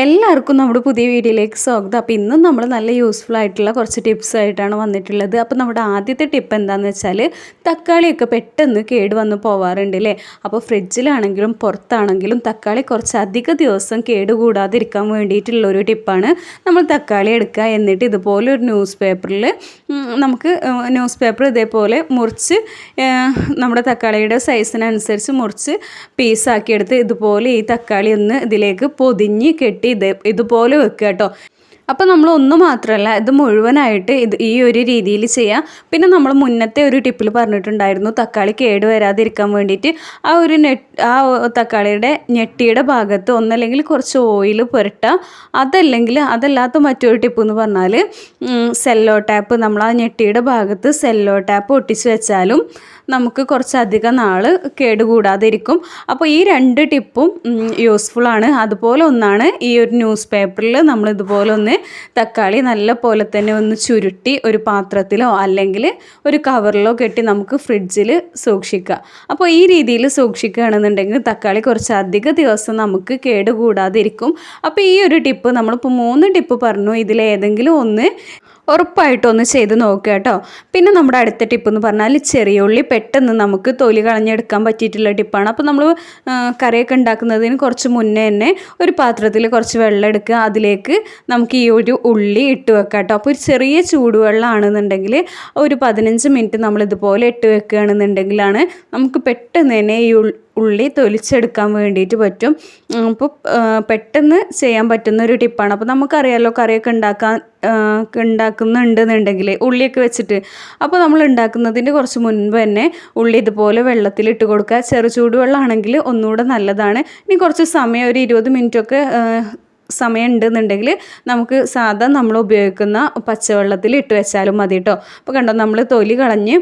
എല്ലാവർക്കും നമ്മുടെ പുതിയ വീഡിയോയിലേക്ക് സ്വാഗതം. അപ്പോൾ ഇന്നും നമ്മൾ നല്ല യൂസ്ഫുൾ ആയിട്ടുള്ള കുറച്ച് ടിപ്സ് ആയിട്ടാണ് വന്നിട്ടുള്ളത്. അപ്പോൾ നമ്മുടെ ആദ്യത്തെ ടിപ്പ് എന്താണെന്ന് വെച്ചാൽ തക്കാളിയൊക്കെ പെട്ടെന്ന് കേട് വന്ന് പോവാറുണ്ട് അല്ലേ അപ്പോൾ ഫ്രിഡ്ജിലാണെങ്കിലും പുറത്താണെങ്കിലും തക്കാളി കുറച്ച് അധിക ദിവസം കേട് കൂടാതിരിക്കാൻ വേണ്ടിയിട്ടുള്ള ഒരു ടിപ്പാണ് നമ്മൾ തക്കാളി എടുക്കുക. എന്നിട്ട് ഇതുപോലെ ഒരു ന്യൂസ് പേപ്പറിൽ നമുക്ക് ന്യൂസ് പേപ്പർ ഇതേപോലെ മുറിച്ച് നമ്മുടെ തക്കാളിയുടെ സൈസിനനുസരിച്ച് മുറിച്ച് പീസാക്കിയെടുത്ത് ഇതുപോലെ ഈ തക്കാളി ഒന്ന് ഇതിലേക്ക് പൊതിഞ്ഞ് കെട്ടി ഇത് ഇതുപോലെ വെക്കുക കേട്ടോ. അപ്പോൾ നമ്മൾ ഒന്ന് മാത്രമല്ല ഇത് മുഴുവനായിട്ട് ഇത് ഈ ഒരു രീതിയിൽ ചെയ്യാം. പിന്നെ നമ്മൾ മുന്നത്തെ ഒരു ടിപ്പിൽ പറഞ്ഞിട്ടുണ്ടായിരുന്നു തക്കാളി കേട് വരാതിരിക്കാൻ വേണ്ടിയിട്ട്. ആ ഒരു നെറ്റ് ആ തക്കാളിയുടെ ഞെട്ടിയുടെ ഭാഗത്ത് ഒന്നല്ലെങ്കിൽ കുറച്ച് ഓയിൽ പുരട്ടുക അതല്ലെങ്കിൽ അതല്ലാത്ത മറ്റൊരു ടിപ്പ് എന്ന് പറഞ്ഞാൽ സെല്ലോ ടാപ്പ് നമ്മൾ ആ ഞെട്ടിയുടെ ഭാഗത്ത് സെല്ലോ ടാപ്പ് ഒട്ടിച്ച് വെച്ചാലും നമുക്ക് കുറച്ചധികം നാൾ കേടുകൂടാതിരിക്കും അപ്പോൾ ഈ രണ്ട് ടിപ്പും യൂസ്ഫുൾ ആണ്. അതുപോലെ ഒന്നാണ് ഈ ഒരു ന്യൂസ് പേപ്പറിൽ നമ്മൾ ഇതുപോലെ ഒന്ന് തക്കാളി നല്ല പോലെ തന്നെ ഒന്ന് ചുരുട്ടി ഒരു പാത്രത്തിലോ അല്ലെങ്കിൽ ഒരു കവറിലോ കെട്ടി നമുക്ക് ഫ്രിഡ്ജിൽ സൂക്ഷിക്കുക. അപ്പോൾ ഈ രീതിയിൽ സൂക്ഷിക്കുകയാണെന്നുണ്ടെങ്കിൽ തക്കാളി കുറച്ച് അധിക ദിവസം നമുക്ക് കേടുകൂടാതിരിക്കും. അപ്പോൾ ഈ ഒരു ടിപ്പ് നമ്മളിപ്പോൾ മൂന്ന് ടിപ്പ് പറഞ്ഞു. ഇതിലേതെങ്കിലും ഒന്ന് ഉറപ്പായിട്ടും ഒന്ന് ചെയ്ത് നോക്കുക കേട്ടോ. പിന്നെ നമ്മുടെ അടുത്ത ടിപ്പ് എന്ന് പറഞ്ഞാൽ ചെറിയ ഉള്ളി പെട്ടെന്ന് നമുക്ക് തൊലി കളഞ്ഞെടുക്കാൻ പറ്റിയിട്ടുള്ള ടിപ്പാണ്. അപ്പോൾ നമ്മൾ കറിയൊക്കെ ഉണ്ടാക്കുന്നതിന് കുറച്ച് മുന്നേ തന്നെ ഒരു പാത്രത്തിൽ കുറച്ച് വെള്ളം എടുക്കുക. അതിലേക്ക് നമുക്ക് ഈ ഒരു ഉള്ളി ഇട്ട് വെക്കാം കേട്ടോ. അപ്പോൾ ഒരു ചെറിയ ചൂടുവെള്ളമാണെന്നുണ്ടെങ്കിൽ ഒരു പതിനഞ്ച് മിനിറ്റ് നമ്മളിതുപോലെ ഇട്ട് വെക്കുകയാണെന്നുണ്ടെങ്കിലാണ് നമുക്ക് പെട്ടെന്ന് തന്നെ ഈ ഉള്ളി തൊലിച്ചെടുക്കാൻ വേണ്ടിയിട്ട് പറ്റും. അപ്പോൾ പെട്ടെന്ന് ചെയ്യാൻ പറ്റുന്ന ഒരു ടിപ്പാണ്. അപ്പോൾ നമുക്കറിയാമല്ലോ കറിയൊക്കെ ഉണ്ടാക്കാൻ ഉണ്ടാക്കുന്നുണ്ടെന്നുണ്ടെങ്കിൽ ഉള്ളിയൊക്കെ വെച്ചിട്ട്. അപ്പോൾ നമ്മൾ ഉണ്ടാക്കുന്നതിന്റെ കുറച്ച് മുൻപ് തന്നെ ഉള്ളി ഇതുപോലെ വെള്ളത്തിലിട്ട് കൊടുക്കുക. ചെറു ചൂടുവെള്ളമാണെങ്കിൽ ഒന്നുകൂടെ നല്ലതാണ്. ഇനി കുറച്ച് സമയം ഒരു ഇരുപത് മിനിറ്റൊക്കെ സമയം ഉണ്ടെന്നുണ്ടെങ്കിൽ നമുക്ക് സാധാ നമ്മൾ ഉപയോഗിക്കുന്ന പച്ചവെള്ളത്തിൽ ഇട്ട് വെച്ചാലും മതി കേട്ടോ അപ്പോൾ കണ്ടോ നമ്മൾ തൊലി കളഞ്ഞ്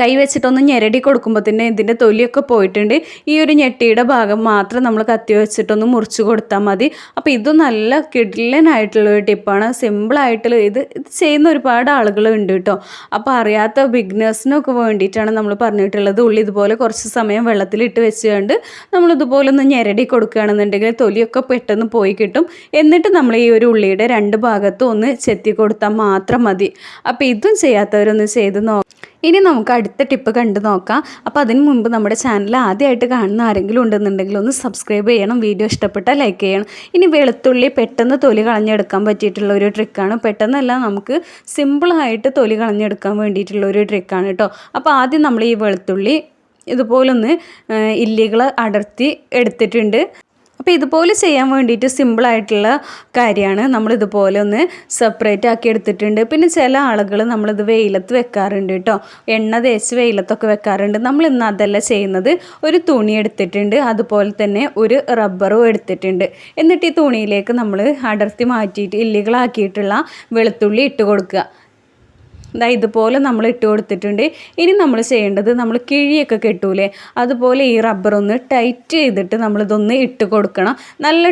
കൈ വെച്ചിട്ടൊന്ന് ഞെരടി കൊടുക്കുമ്പോൾ തന്നെ ഇതിന്റെ തൊലിയൊക്കെ പോയിട്ടുണ്ട്. ഈ ഒരു ഞെട്ടിയുടെ ഭാഗം മാത്രം നമ്മൾ കത്തി വെച്ചിട്ടൊന്ന് മുറിച്ച് കൊടുത്താൽ മതി. അപ്പോൾ ഇത് നല്ല കിഡിലനായിട്ടുള്ള ഒരു ടിപ്പാണ് സിമ്പിളായിട്ടുള്ള ഇത് ഇത് ചെയ്യുന്ന ഒരുപാട് ആളുകൾ ഉണ്ട് കേട്ടോ. അപ്പോൾ അറിയാത്ത ബിഗ്നേഴ്സിനൊക്കെ വേണ്ടിയിട്ടാണ് നമ്മൾ പറഞ്ഞിട്ടുള്ളത്. ഉള്ളി ഇതുപോലെ കുറച്ച് സമയം വെള്ളത്തിലിട്ട് വെച്ചുകൊണ്ട് നമ്മൾ ഇതുപോലെ ഒന്ന് ഞെരടി കൊടുക്കുകയാണെന്നുണ്ടെങ്കിൽ തൊലിയൊക്കെ പെട്ടെന്ന് പോയി കിട്ടും. എന്നിട്ട് നമ്മൾ ഈ ഒരു ഉള്ളിയുടെ രണ്ട് ഭാഗത്തും ഒന്ന് ചെത്തി കൊടുത്താൽ മാത്രം മതി. അപ്പോൾ ഇതും ചെയ്യാത്തവരൊന്ന് ചെയ്ത് നോക്കാം. ഇനി നമുക്ക് അടുത്ത ടിപ്പ് കണ്ടു നോക്കാം. അപ്പോൾ അതിന് മുമ്പ് നമ്മുടെ ചാനൽ ആദ്യമായിട്ട് കാണുന്ന ആരെങ്കിലും ഉണ്ടെന്നുണ്ടെങ്കിൽ ഒന്ന് സബ്സ്ക്രൈബ് ചെയ്യണം വീഡിയോ ഇഷ്ടപ്പെട്ടാൽ ലൈക്ക് ചെയ്യണം. ഇനി വെളുത്തുള്ളി പെട്ടെന്ന് തൊലി കളഞ്ഞെടുക്കാൻ പറ്റിയിട്ടുള്ള ഒരു ട്രിക്കാണ് പെട്ടെന്നല്ല നമുക്ക് സിമ്പിളായിട്ട് തൊലി കളഞ്ഞെടുക്കാൻ വേണ്ടിയിട്ടുള്ള ഒരു ട്രിക്കാണ് കേട്ടോ അപ്പോൾ ആദ്യം നമ്മൾ ഈ വെളുത്തുള്ളി ഇതുപോലൊന്ന് ഇല്ലികൾ അടർത്തി എടുത്തിട്ടുണ്ട്. അപ്പോൾ ഇതുപോലെ ചെയ്യാൻ വേണ്ടിയിട്ട് സിമ്പിളായിട്ടുള്ള കാര്യമാണ്. നമ്മളിതുപോലെ ഒന്ന് സെപ്പറേറ്റ് ആക്കി എടുത്തിട്ടുണ്ട്. പിന്നെ ചില ആളുകൾ നമ്മളിത് വെയിലത്ത് വെക്കാറുണ്ട് കേട്ടോ. എണ്ണ തേച്ച് വെയിലത്തൊക്കെ വെക്കാറുണ്ട്. നമ്മൾ ഇന്ന് അതല്ല ചെയ്യുന്നത്. ഒരു തുണി എടുത്തിട്ടുണ്ട്. അതുപോലെ തന്നെ ഒരു റബ്ബറും എടുത്തിട്ടുണ്ട്. എന്നിട്ട് ഈ തുണിയിലേക്ക് നമ്മൾ അടർത്തി മാറ്റിയിട്ട് ഇല്ലികളാക്കിയിട്ടുള്ള വെളുത്തുള്ളി ഇട്ട് കൊടുക്കുക. ഇതാ ഇതുപോലെ നമ്മൾ ഇട്ട് കൊടുത്തിട്ടുണ്ട്. ഇനി നമ്മൾ ചെയ്യേണ്ടത് നമ്മൾ കിഴിയൊക്കെ കെട്ടൂലേ? അതുപോലെ ഈ റബ്ബർ ഒന്ന് ടൈറ്റ് ചെയ്തിട്ട് നമ്മളിതൊന്ന് ഇട്ട് കൊടുക്കണം. നല്ല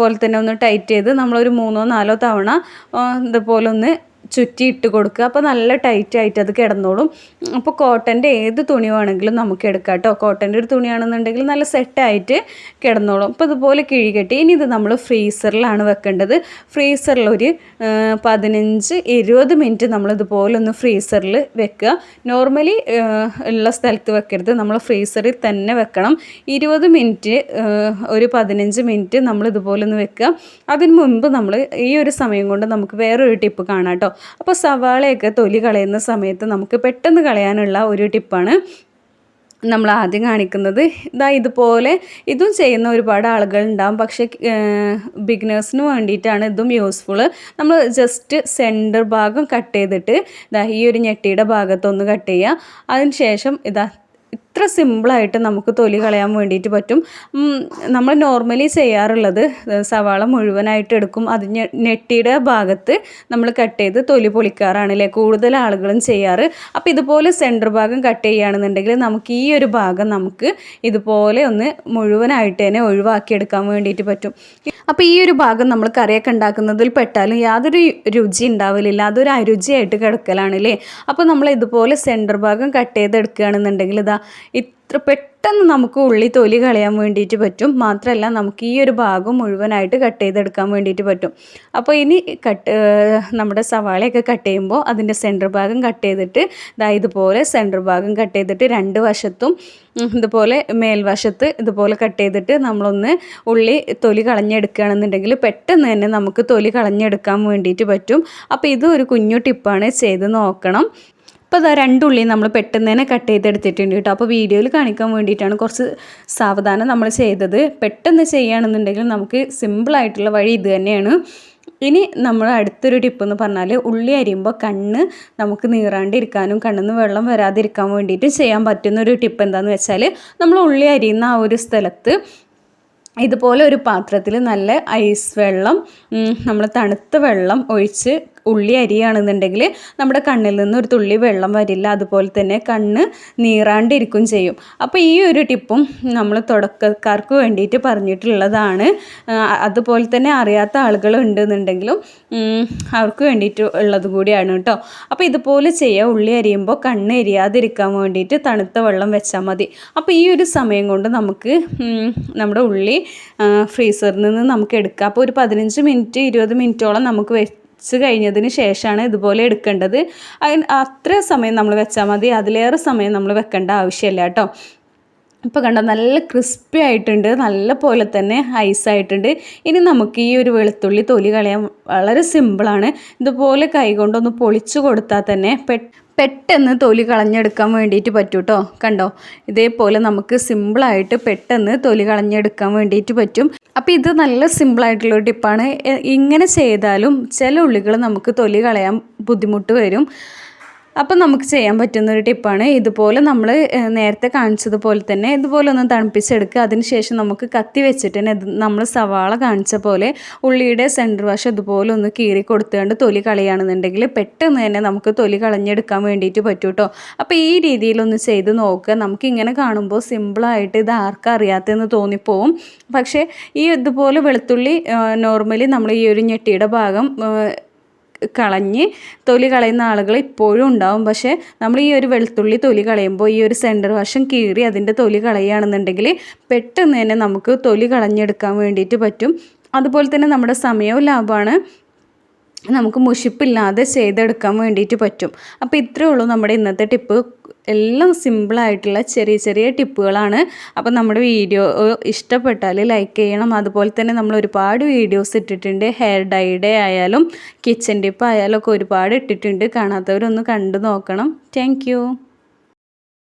പോലെ തന്നെ ഒന്ന് ടൈറ്റ് ചെയ്ത് നമ്മളൊരു മൂന്നോ നാലോ തവണ ഇതുപോലെ ഒന്ന് ചുറ്റി ഇട്ട് കൊടുക്കുക. അപ്പോൾ നല്ല ടൈറ്റ് ആയിട്ട് അത് കിടന്നോളും. അപ്പോൾ കോട്ടന്റെ ഏത് തുണി വേണമെങ്കിലും നമുക്ക് എടുക്കാം കേട്ടോ. കോട്ടന്റെ ഒരു തുണിയാണെന്നുണ്ടെങ്കിൽ നല്ല സെറ്റായിട്ട് കിടന്നോളും. അപ്പോൾ ഇതുപോലെ കിഴികെട്ടി ഇനി ഇത് നമ്മൾ ഫ്രീസറിലാണ് വെക്കേണ്ടത്. ഫ്രീസറിൽ ഒരു പതിനഞ്ച് ഇരുപത് മിനിറ്റ് നമ്മൾ ഇതുപോലെ ഒന്ന് ഫ്രീസറിൽ വെക്കുക. നോർമലി ഉള്ള സ്ഥലത്ത് വെക്കരുത്. നമ്മൾ ഫ്രീസറിൽ തന്നെ വെക്കണം. ഇരുപത് മിനിറ്റ് ഒരു പതിനഞ്ച് മിനിറ്റ് നമ്മൾ ഇതുപോലെ ഒന്ന് വെക്കുക. അതിന് മുൻപ് നമ്മൾ ഈ ഒരു സമയം കൊണ്ട് നമുക്ക് വേറൊരു ടിപ്പ് കാണാം കേട്ടോ. അപ്പോൾ സവാളയൊക്കെ തൊലി കളയുന്ന സമയത്ത് നമുക്ക് പെട്ടെന്ന് കളയാനുള്ള ഒരു ടിപ്പാണ് നമ്മൾ ആദ്യം കാണിക്കുന്നത്. ഇതാ ഇതുപോലെ ഇതും ചെയ്യുന്ന ഒരുപാട് ആളുകൾ ഉണ്ടാകും പക്ഷേ ബിഗിനേഴ്സിന് വേണ്ടിയിട്ടാണ് ഇതും യൂസ്ഫുൾ നമ്മൾ ജസ്റ്റ് സെന്റർ ഭാഗം കട്ട് ചെയ്തിട്ട് ഇതാ ഈ ഒരു ഞെട്ടിയുടെ ഭാഗത്തൊന്ന് കട്ട് ചെയ്യുക. അതിന് ശേഷം ഇതാ ഇത്ര സിമ്പിളായിട്ട് നമുക്ക് തൊലി കളയാൻ വേണ്ടിയിട്ട് പറ്റും. നമ്മൾ നോർമലി ചെയ്യാറുള്ളത് സവാള മുഴുവനായിട്ട് എടുക്കും. അത് നെട്ടിയുടെ ഭാഗത്ത് നമ്മൾ കട്ട് ചെയ്ത് തൊലി പൊളിക്കാറാണ് അല്ലേ കൂടുതൽ ആളുകളും ചെയ്യാറ്. അപ്പോൾ ഇതുപോലെ സെന്റർ ഭാഗം കട്ട് ചെയ്യുകയാണെന്നുണ്ടെങ്കിൽ നമുക്ക് ഈ ഒരു ഭാഗം നമുക്ക് ഇതുപോലെ ഒന്ന് മുഴുവനായിട്ട് തന്നെ ഒഴിവാക്കിയെടുക്കാൻ വേണ്ടിയിട്ട് പറ്റും. അപ്പോൾ ഈ ഒരു ഭാഗം നമ്മൾ കറിയൊക്കെ ഉണ്ടാക്കുന്നതിൽ പെട്ടാലും യാതൊരു രുചി ഉണ്ടാവില്ല അതൊരു അരുചിയായിട്ട് കിടക്കലാണ് അല്ലേ അപ്പോൾ നമ്മൾ ഇതുപോലെ സെന്റർ ഭാഗം കട്ട് ചെയ്തെടുക്കുകയാണെന്നുണ്ടെങ്കിൽ ഇതാ ഇത്ര പെട്ടെന്ന് നമുക്ക് ഉള്ളി തൊലി കളയാൻ വേണ്ടിയിട്ട് പറ്റും. മാത്രമല്ല നമുക്ക് ഈ ഒരു ഭാഗം മുഴുവനായിട്ട് കട്ട് ചെയ്തെടുക്കാൻ വേണ്ടിയിട്ട് പറ്റും. അപ്പോൾ ഇനി കട്ട് നമ്മുടെ സവാളയൊക്കെ കട്ട് ചെയ്യുമ്പോൾ അതിന്റെ സെന്റർ ഭാഗം കട്ട് ചെയ്തിട്ട് ഇതാ ഇതുപോലെ സെന്റർ ഭാഗം കട്ട് ചെയ്തിട്ട് രണ്ട് വശത്തും ഇതുപോലെ മേൽവശത്ത് ഇതുപോലെ കട്ട് ചെയ്തിട്ട് നമ്മളൊന്ന് ഉള്ളി തൊലി കളഞ്ഞെടുക്കുകയാണെന്നുണ്ടെങ്കിൽ പെട്ടെന്ന് തന്നെ നമുക്ക് തൊലി കളഞ്ഞെടുക്കാൻ വേണ്ടിയിട്ട് പറ്റും. അപ്പോൾ ഇത് ഒരു കുഞ്ഞു ടിപ്പാണ്. ചെയ്ത് നോക്കണം. അപ്പോൾ അതാ രണ്ടുള്ളി നമ്മൾ പെട്ടെന്ന് തന്നെ കട്ട് ചെയ്തെടുത്തിട്ടുണ്ട് കേട്ടോ. അപ്പോൾ വീഡിയോയിൽ കാണിക്കാൻ വേണ്ടിയിട്ടാണ് കുറച്ച് സാവധാനം നമ്മൾ ചെയ്തത്. പെട്ടെന്ന് ചെയ്യുകയാണെന്നുണ്ടെങ്കിൽ നമുക്ക് സിമ്പിളായിട്ടുള്ള വഴി ഇത് തന്നെയാണ്. ഇനി നമ്മൾ അടുത്തൊരു ടിപ്പ് എന്ന് പറഞ്ഞാൽ ഉള്ളി അരിയുമ്പോൾ കണ്ണ് നമുക്ക് നീറാണ്ടിരിക്കാനും കണ്ണിൽ നിന്ന് വെള്ളം വരാതിരിക്കാൻ വേണ്ടിയിട്ട് ചെയ്യാൻ പറ്റുന്ന ഒരു ടിപ്പ് എന്താണെന്ന് വെച്ചാൽ നമ്മൾ ഉള്ളി അരിയുന്ന ആ ഒരു സ്ഥലത്ത് ഇതുപോലെ ഒരു പാത്രത്തിൽ നല്ല ഐസ് വെള്ളം നമ്മൾ തണുത്ത വെള്ളം ഒഴിച്ച് ഉള്ളി അരിയാണെന്നുണ്ടെങ്കിൽ നമ്മുടെ കണ്ണിൽ നിന്ന് ഒരു തുള്ളി വെള്ളം വരില്ല. അതുപോലെ തന്നെ കണ്ണ് നീറാണ്ടിരിക്കും ചെയ്യും. അപ്പോൾ ഈ ഒരു ടിപ്പും നമ്മൾ തുടക്കക്കാർക്ക് വേണ്ടിയിട്ട് പറഞ്ഞിട്ടുള്ളതാണ്. അതുപോലെ തന്നെ അറിയാത്ത ആളുകൾ ഉണ്ടെന്നുണ്ടെങ്കിലും അവർക്ക് വേണ്ടിയിട്ട് ഉള്ളത് കൂടിയാണ് കേട്ടോ. അപ്പോൾ ഇതുപോലെ ചെയ്യുക ഉള്ളി അരിയുമ്പോൾ കണ്ണ് എരിയാതിരിക്കാൻ വേണ്ടിയിട്ട് തണുത്ത വെള്ളം വെച്ചാൽ മതി. അപ്പോൾ ഈ ഒരു സമയം കൊണ്ട് നമുക്ക് നമ്മുടെ ഉള്ളി ഫ്രീസറിൽ നിന്ന് നമുക്ക് എടുക്കാം. അപ്പോൾ ഒരു പതിനഞ്ച് മിനിറ്റ് ഇരുപത് മിനിറ്റോളം നമുക്ക് വെച്ച് കഴിഞ്ഞതിന് ശേഷമാണ് ഇതുപോലെ എടുക്കേണ്ടത്. അതിന് അത്ര സമയം നമ്മൾ വെച്ചാൽ മതി. അതിലേറെ സമയം നമ്മൾ വെക്കേണ്ട ആവശ്യമില്ല കേട്ടോ. ഇപ്പോൾ കണ്ട നല്ല ക്രിസ്പി ആയിട്ടുണ്ട് നല്ല പോലെ തന്നെ ഐസായിട്ടുണ്ട് ഇനി നമുക്ക് ഈ ഒരു വെളുത്തുള്ളി തൊലി കളയാൻ വളരെ സിമ്പിളാണ് ഇതുപോലെ കൈകൊണ്ടൊന്ന് പൊളിച്ചു കൊടുത്താൽ തന്നെ പെട്ടെന്ന് തൊലി കളഞ്ഞെടുക്കാൻ വേണ്ടിയിട്ട് പറ്റും കേട്ടോ കണ്ടോ? ഇതേപോലെ നമുക്ക് സിമ്പിളായിട്ട് പെട്ടെന്ന് തൊലി കളഞ്ഞെടുക്കാൻ വേണ്ടിയിട്ട് പറ്റും. അപ്പോൾ ഇത് നല്ല സിമ്പിളായിട്ടുള്ള ടിപ്പാണ്. ഇങ്ങനെ ചെയ്താലും ചില ഉള്ളികൾ നമുക്ക് തൊലി കളയാൻ ബുദ്ധിമുട്ട് വരും. അപ്പം നമുക്ക് ചെയ്യാൻ പറ്റുന്ന ഒരു ടിപ്പാണ്. ഇതുപോലെ നമ്മൾ നേരത്തെ കാണിച്ചതുപോലെ തന്നെ ഇതുപോലെ ഒന്ന് തണുപ്പിച്ചെടുക്കുക. അതിനുശേഷം നമുക്ക് കത്തി വെച്ചിട്ട് തന്നെ നമ്മൾ സവാള കാണിച്ച പോലെ ഉള്ളിയുടെ സെന്റർ വശം ഇതുപോലെ ഒന്ന് കീറി കൊടുത്തുകൊണ്ട് തൊലി കളയുകയാണെന്നുണ്ടെങ്കിൽ പെട്ടെന്ന് തന്നെ നമുക്ക് തൊലി കളഞ്ഞെടുക്കാൻ വേണ്ടിയിട്ട് പറ്റും കേട്ടോ അപ്പോൾ ഈ രീതിയിലൊന്ന് ചെയ്ത് നോക്കുക. നമുക്ക് ഇങ്ങനെ കാണുമ്പോൾ സിമ്പിളായിട്ട് ഇത് ആർക്കും അറിയാത്തതെന്ന് തോന്നിപ്പോവും. പക്ഷേ ഈ ഇതുപോലെ വെളുത്തുള്ളി നോർമലി നമ്മൾ ഈ ഒരു ഞെട്ടിയുടെ ഭാഗം കളഞ്ഞ് തൊലി കളയുന്ന ആളുകൾ ഇപ്പോഴും ഉണ്ടാവും. പക്ഷേ നമ്മൾ ഈ ഒരു വെളുത്തുള്ളി തൊലി കളയുമ്പോൾ ഈ ഒരു സെന്റർ വശം കീറി അതിന്റെ തൊലി കളയുകയാണെന്നുണ്ടെങ്കിൽ പെട്ടെന്ന് തന്നെ നമുക്ക് തൊലി കളഞ്ഞെടുക്കാൻ വേണ്ടിയിട്ട് പറ്റും. അതുപോലെ തന്നെ നമ്മുടെ സമയവും ലാഭമാണ്. നമുക്ക് മുഷിപ്പില്ലാതെ ചെയ്തെടുക്കാൻ വേണ്ടിയിട്ട് പറ്റും. അപ്പോൾ ഇത്രയേ ഉള്ളൂ നമ്മുടെ ഇന്നത്തെ ടിപ്പ്. എല്ലാം സിമ്പിളായിട്ടുള്ള ചെറിയ ചെറിയ ടിപ്പുകളാണ്. അപ്പോൾ നമ്മുടെ വീഡിയോ ഇഷ്ടപ്പെട്ടാൽ ലൈക്ക് ചെയ്യണം. അതുപോലെ തന്നെ നമ്മൾ ഒരുപാട് വീഡിയോസ് ഇട്ടിട്ടുണ്ട്. ഹെയർ ഡൈയുടെ ആയാലും കിച്ചൻ ടിപ്പ് ആയാലും ഒക്കെ ഒരുപാട് ഇട്ടിട്ടുണ്ട്. കാണാത്തവരൊന്ന് കണ്ടു നോക്കണം. താങ്ക്